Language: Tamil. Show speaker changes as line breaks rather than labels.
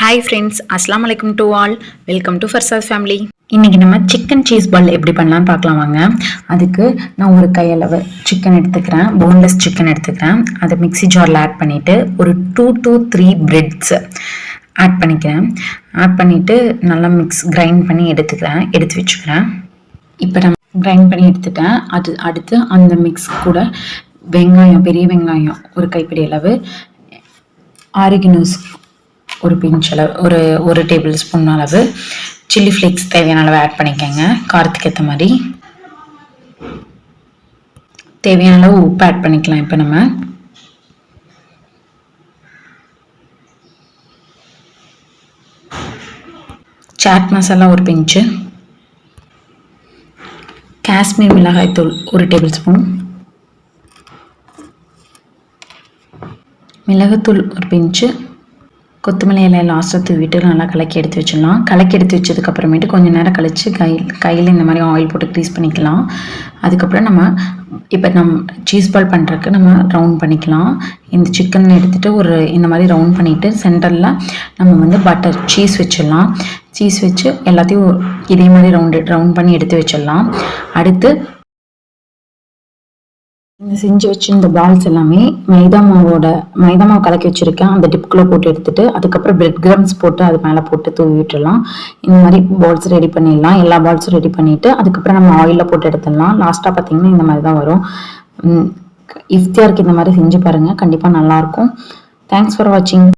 ஹாய் ஃப்ரெண்ட்ஸ் அஸ்லாம் வலைக்கம் to all welcome to Farsa's family இன்றைக்கி நம்ம சிக்கன் சீஸ் பால் எப்படி பண்ணலான்னு பார்க்கலாம் வாங்க. அதுக்கு நான் ஒரு கையளவு சிக்கன் எடுத்துக்கிறேன். போன்லெஸ் சிக்கன் எடுத்துக்கிறேன். அதை மிக்ஸி ஜாரில் ஆட் பண்ணிவிட்டு ஒரு two two three breads add பண்ணிக்கிறேன். ஆட் பண்ணிவிட்டு நல்லா மிக்ஸ் கிரைண்ட் பண்ணி எடுத்துக்கிறேன். எடுத்து வச்சுக்கிறேன். இப்போ நான் கிரைண்ட் பண்ணி எடுத்துட்டேன். அது அடுத்து அந்த மிக்ஸ் கூட வெங்காயம் பெரிய வெங்காயம் ஒரு கைப்பிடி அளவு. ஆரிகினோஸ் ஒரு பிஞ்ச் அளவு ஒரு ஒரு டேபிள் ஸ்பூன் அளவு. சில்லி ஃப்ளேக்ஸ் தேவையான அளவு ஆட் பண்ணிக்கோங்க. காரத்துக்கு ஏற்ற மாதிரி. தேவையான அளவு உப்பு ஆட் பண்ணிக்கலாம் இப்போ நம்ம. சாட் மசாலா ஒரு பிஞ்சு. காஷ்மீர் மிளகாய் தூள் ஒரு டேபிள் ஸ்பூன் மிளகுத்தூள் ஒரு பிஞ்சு. கொத்தமல்லி இலையை லாஸ்ட்டாக தூவிட்டு நல்லா கலக்கி எடுத்து வச்சிடலாம். கலக்கி எடுத்து வச்சதுக்கப்புறமேட்டு கொஞ்சம் நேரம் கழித்து கை கையில் இந்த மாதிரி ஆயில் போட்டு க்ரீஸ் பண்ணிக்கலாம். அதுக்கப்புறம் நம்ம இப்போ நம் சீஸ் பால் பண்ணுறதுக்கு நம்ம ரவுண்ட் பண்ணிக்கலாம். இந்த சிக்கன் எடுத்துகிட்டு ஒரு இந்த மாதிரி ரவுண்ட் பண்ணிவிட்டு சென்டரில் நம்ம வந்து பட்டர் சீஸ் வச்சிடலாம். சீஸ் வச்சு எல்லாத்தையும் இதே மாதிரி ரவுண்டு ரவுண்ட் பண்ணி எடுத்து வச்சிடலாம். அடுத்து இந்த செஞ்சு வச்சிருந்த பால்ஸ் எல்லாமே மைதா மாவோட மைதா மாவு கலக்கி வச்சுருக்கேன். அந்த டிப்குள்ளே போட்டு எடுத்துகிட்டு அதுக்கப்புறம் பிரெட் கிரம்ஸ் போட்டு அது மேலே போட்டு தூவி விட்டுடலாம் இந்த மாதிரி பால்ஸ் ரெடி பண்ணிடலாம். எல்லா பால்ஸும் ரெடி பண்ணிவிட்டு அதுக்கப்புறம் நம்ம ஆயிலில் போட்டு எடுத்துடலாம். லாஸ்ட்டாக பார்த்தீங்கன்னா இந்த மாதிரி தான் வரும் இஃப்தியாருக்கு இந்த மாதிரி செஞ்சு பாருங்கள் கண்டிப்பாக நல்லாயிருக்கும் தேங்க்ஸ் ஃபார் வாட்சிங்